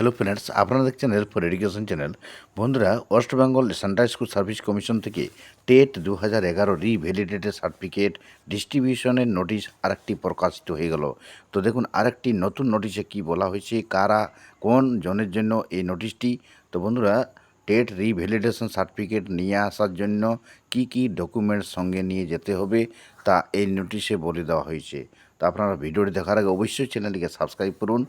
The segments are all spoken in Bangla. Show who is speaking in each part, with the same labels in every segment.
Speaker 1: হ্যালো ফ্রেন্ডস আপনারা দেখছেন হেল্প এডুকেশন চ্যানেল বন্ধুরা West Bengal central school service commission থেকে টেট দু হাজার এগারো রিভ্যালিডেটেড সার্টিফিকেট ডিস্ট্রিবিউশনের নোটিশ আরেকটি প্রকাশিত হয়ে গেল। তো দেখুন, আরেকটি নতুন নোটিশে কি বলা হয়েছে, কারা, কোন জনের জন্য এই নোটিশটি তো বন্ধুরা টেট রিভ্যালিডেশন সার্টিফিকেট নিয়ে আসার জন্য কি কি ডকুমেন্টস সঙ্গে নিয়ে যেতে হবে তা এই নোটিশে বলে দেওয়া হয়েছে। তো আপনারা ভিডিওটি দেখার আগে অবশ্যই চ্যানেলটিকে সাবস্ক্রাইব করুন।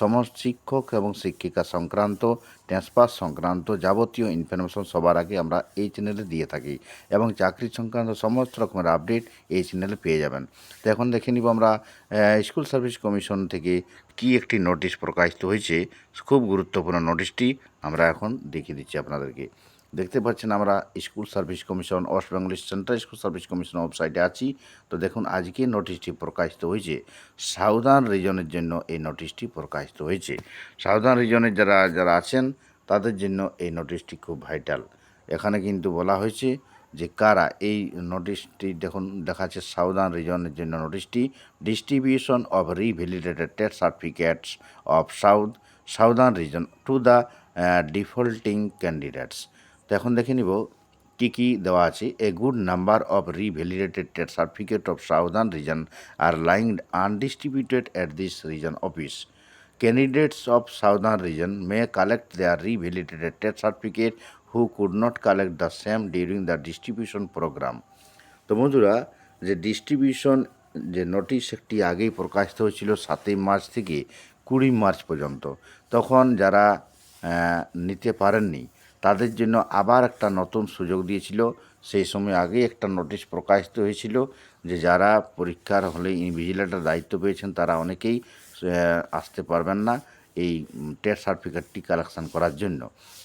Speaker 1: সমস্ত শিক্ষক এবং শিক্ষিকা সংক্রান্ত, ট্রান্সফার সংক্রান্ত যাবতীয় ইনফরমেশন সবার আগে আমরা এই চ্যানেলে দিয়ে থাকি এবং চাকরি সংক্রান্ত সমস্ত রকমের আপডেট এই চ্যানেলে পেয়ে যাবেন। তো এখন দেখে নিব আমরা স্কুল সার্ভিস কমিশন থেকে কি একটি নোটিশ প্রকাশিত হয়েছে। খুব গুরুত্বপূর্ণ নোটিশটি আমরা এখন দেখিয়ে দিচ্ছি আপনাদেরকে। দেখতে পাচ্ছেন আমরা school service commission, West Bengal central school service commission ওয়েবসাইটে আছি। তো দেখুন, আজকে নোটিশটি প্রকাশিত হয়েছে। সাউদার্ন রিজনের জন্য এই নোটিশটি প্রকাশিত হয়েছে। সাউদার্ন রিজনের যারা যারা আছেন, তাদের জন্য এই নোটিশটি খুব ভাইটাল এখানে কিন্তু বলা হয়েছে যে কারা এই নোটিশটি দেখুন, দেখাচ্ছে সাউদার্ন রিজনের জন্য নোটিশটি distribution of revalidated TET certificates of south southern region to the defaulting candidates তো এখন দেখে নিব কী কী দেওয়া আছে a good number of revalidated certificate of southern region R lying undistributed at this region office Candidates of southern region may collect their revalidated TET certificate who could not collect the same during the distribution program. তো বন্ধুরা, যে ডিস্ট্রিবিউশন যে নোটিশ একটি আগেই প্রকাশিত হয়েছিল সাতই মার্চ থেকে কুড়ি মার্চ পর্যন্ত, তখন যারা নিতে পারেননি তাদের জন্য আবার একটা নতুন সুযোগ দিয়েছিল। সেই সময় আগেই একটা নোটিশ প্রকাশিত হয়েছিল যে যারা পরীক্ষার হলে ইনভিজিলেটার দায়িত্ব পেয়েছেন তারা অনেকেই আসতে পারবেন না এই টেট সার্টিফিকেটটি কালেকশান করার জন্য।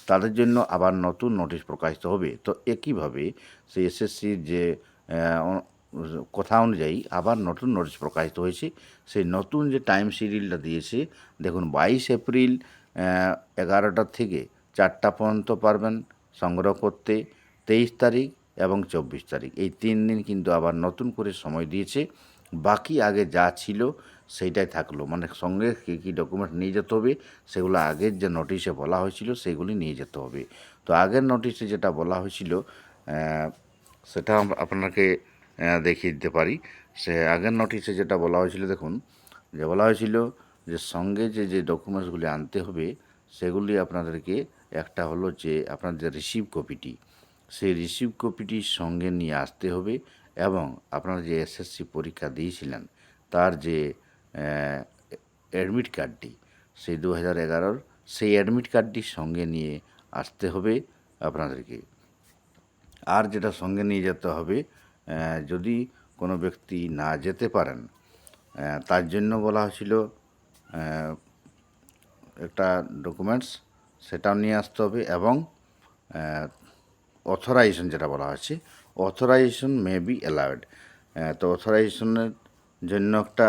Speaker 1: তাদের জন্য আবার নতুন নোটিশ প্রকাশিত হবে। তো একইভাবে সেই এসএসসির যে কথা অনুযায়ী আবার নতুন নোটিশ প্রকাশিত হয়েছে। সেই নতুন যে টাইম শিডিউলটা দিয়েছে দেখুন বাইশ এপ্রিল আহ, এগারোটা থেকে চারটা পর্যন্ত পারবেন সংগ্রহ করতে, তেইশ তারিখ এবং চব্বিশ তারিখ। এই তিন দিন কিন্তু আবার নতুন করে সময় দিয়েছে। বাকি আগে যা ছিল সেইটাই থাকল। মানে সঙ্গে কী কী ডকুমেন্ট নিয়ে যেতে হবে, সেগুলো আগের যে নোটিশে বলা হয়েছিল, সেগুলি নিয়ে যেতে হবে। তো আগের নোটিশে যেটা বলা হয়েছিল সেটা আপনাকে দেখিয়ে দিতে পারি। সে আগের নোটিশে যেটা বলা হয়েছিল, দেখুন, যে বলা হয়েছিল যে সঙ্গে যে যে ডকুমেন্টসগুলি আনতে হবে, সেগুলি আপনাদেরকে একটা হলো যে আপনার যে রিসিভ কপিটি সেই রিসিভ কপিটি সঙ্গে নিয়ে আসতে হবে এবং আপনারা যে এসএসসি পরীক্ষা দিয়েছিলেন, তার যে অ্যাডমিট কার্ডটি সেই দু হাজার এগারোর সেই অ্যাডমিট কার্ডটি সঙ্গে নিয়ে আসতে হবে আপনাদেরকে। আর যেটা সঙ্গে নিয়ে যেতে হবে যদি কোনো ব্যক্তি না যেতে পারেন তার জন্য বলা হয়েছিল একটা ডকুমেন্টস সেটাও নিয়ে আসতে হবে এবং অথরাইজেশন যেটা বলা হয়েছে অথরাইজেশন মে বি অ্যালাউড তো অথরাইজেশনের জন্য একটা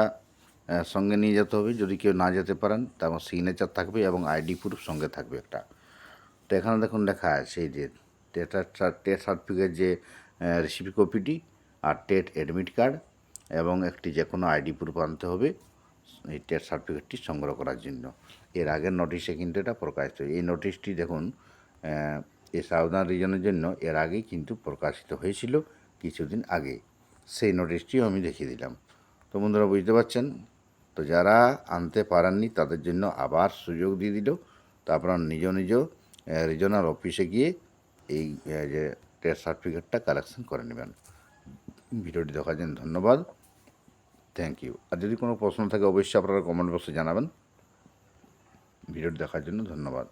Speaker 1: সঙ্গে নিয়ে যেতে হবে। যদি কেউ না যেতে পারেন তারপর সিগনেচার থাকবে এবং আইডি প্রুফ সঙ্গে থাকবে একটা। তো এখানে দেখুন লেখা আছে যে টেট টেট সার্টিফিকেট যে রেসিপি কপিটি আর টেট অ্যাডমিট কার্ড এবং একটি যে কোনো আইডি প্রুফ আনতে হবে। এই টেট সার্টিফিকেটটি সংগ্রহ করার জন্য। এর আগের নোটিশে কিন্তু এটা প্রকাশিত এই নোটিশটি দেখুন এই সাউদার্ন রিজনের জন্য এর আগেই কিন্তু প্রকাশিত হয়েছিল কিছুদিন আগে। সেই নোটিশটিও আমি দেখিয়ে দিলাম। তো বন্ধুরা, বুঝতে পারছেন? তো যারা আনতে পারেননি, তাদের জন্য আবার সুযোগ দিয়ে দিল। তো আপনারা নিজ নিজ রিজনাল অফিসে গিয়ে এই যে টেস্ট সার্টিফিকেটটা কালেকশন করে নেবেন। ভিডিওটি দেখার জন্য ধন্যবাদ। থ্যাংক ইউ আর যদি কোনো প্রশ্ন থাকে, অবশ্যই আপনারা কমেন্ট বক্সে জানাবেন। ভিডিওটি দেখার জন্য ধন্যবাদ।